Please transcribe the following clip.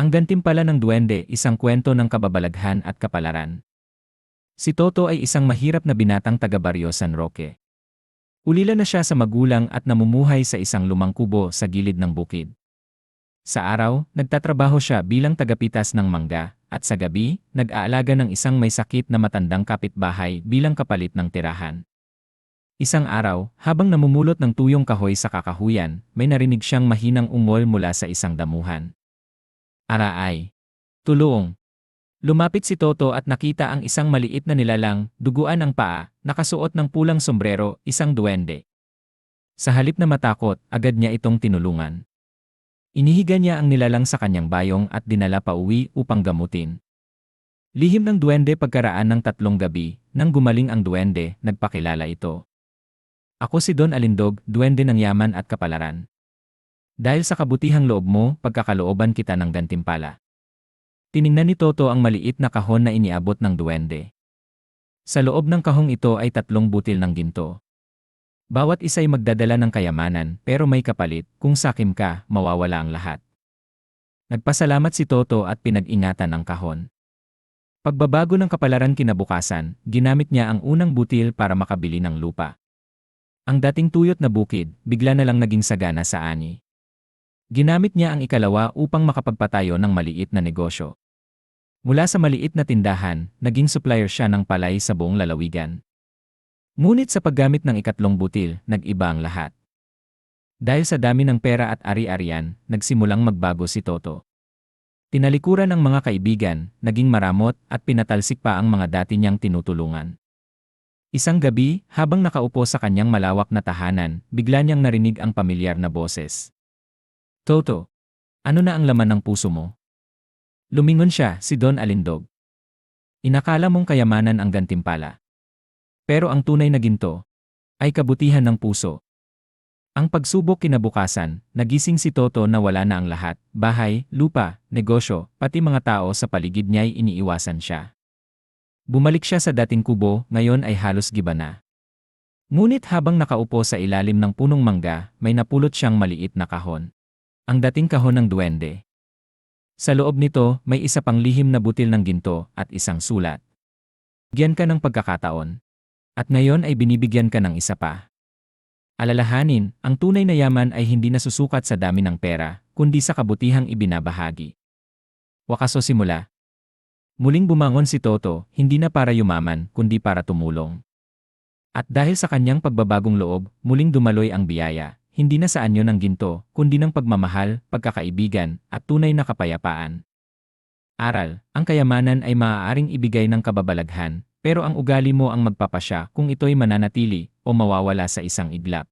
Ang gantimpala ng duwende, isang kwento ng kababalaghan at kapalaran. Si Toto ay isang mahirap na binatang taga-baryo San Roque. Ulila na siya sa magulang at namumuhay sa isang lumang kubo sa gilid ng bukid. Sa araw, nagtatrabaho siya bilang tagapitas ng mangga, at sa gabi, nag-aalaga ng isang may sakit na matandang kapitbahay bilang kapalit ng tirahan. Isang araw, habang namumulot ng tuyong kahoy sa kakahuyan, may narinig siyang mahinang ungol mula sa isang damuhan. Araay. Tulong. Lumapit si Toto at nakita ang isang maliit na nilalang, duguan ang paa, nakasuot ng pulang sombrero, isang duwende. Sa halip na matakot, agad niya itong tinulungan. Inihiga niya ang nilalang sa kanyang bayong at dinala pa uwi upang gamutin. Lihim ng duwende pagkaraan ng tatlong gabi, nang gumaling ang duwende, nagpakilala ito. Ako si Don Alindog, duwende ng yaman at kapalaran. Dahil sa kabutihang loob mo, pagkakalooban kita ng gantimpala. Tiningnan ni Toto ang maliit na kahon na iniabot ng duwende. Sa loob ng kahong ito ay tatlong butil ng ginto. Bawat isa'y magdadala ng kayamanan, pero may kapalit, kung sakim ka, mawawala ang lahat. Nagpasalamat si Toto at pinag-ingatan ang kahon. Pagbabago ng kapalaran kinabukasan, ginamit niya ang unang butil para makabili ng lupa. Ang dating tuyot na bukid, bigla na lang naging sagana sa ani. Ginamit niya ang ikalawa upang makapagpatayo ng maliit na negosyo. Mula sa maliit na tindahan, naging supplier siya ng palay sa buong lalawigan. Ngunit sa paggamit ng ikatlong butil, nag-iba ang lahat. Dahil sa dami ng pera at ari-arian, nagsimulang magbago si Toto. Tinalikuran ng mga kaibigan, naging maramot at pinatalsik pa ang mga dati niyang tinutulungan. Isang gabi, habang nakaupo sa kanyang malawak na tahanan, bigla niyang narinig ang pamilyar na boses. Toto, ano na ang laman ng puso mo? Lumingon siya, si Don Alindog. Inakala mong kayamanan ang gantimpala. Pero ang tunay na ginto ay kabutihan ng puso. Ang pagsubok kinabukasan, nagising si Toto na wala na ang lahat, bahay, lupa, negosyo, pati mga tao sa paligid niya'y iniiwasan siya. Bumalik siya sa dating kubo, ngayon ay halos giba na. Ngunit habang nakaupo sa ilalim ng punong mangga, may napulot siyang maliit na kahon. Ang dating kahon ng duwende. Sa loob nito, may isa pang lihim na butil ng ginto at isang sulat. Bigyan ka ng pagkakataon. At ngayon ay binibigyan ka ng isa pa. Alalahanin, ang tunay na yaman ay hindi nasusukat sa dami ng pera, kundi sa kabutihang ibinabahagi. Wakaso simula. Muling bumangon si Toto, hindi na para yumaman, kundi para tumulong. At dahil sa kanyang pagbabagong loob, muling dumaloy ang biyaya, hindi na sa anyo ng ginto, kundi ng pagmamahal, pagkakaibigan, at tunay na kapayapaan. Aral, ang kayamanan ay maaaring ibigay ng kababalaghan, pero ang ugali mo ang magpapasya kung ito'y mananatili o mawawala sa isang iglap.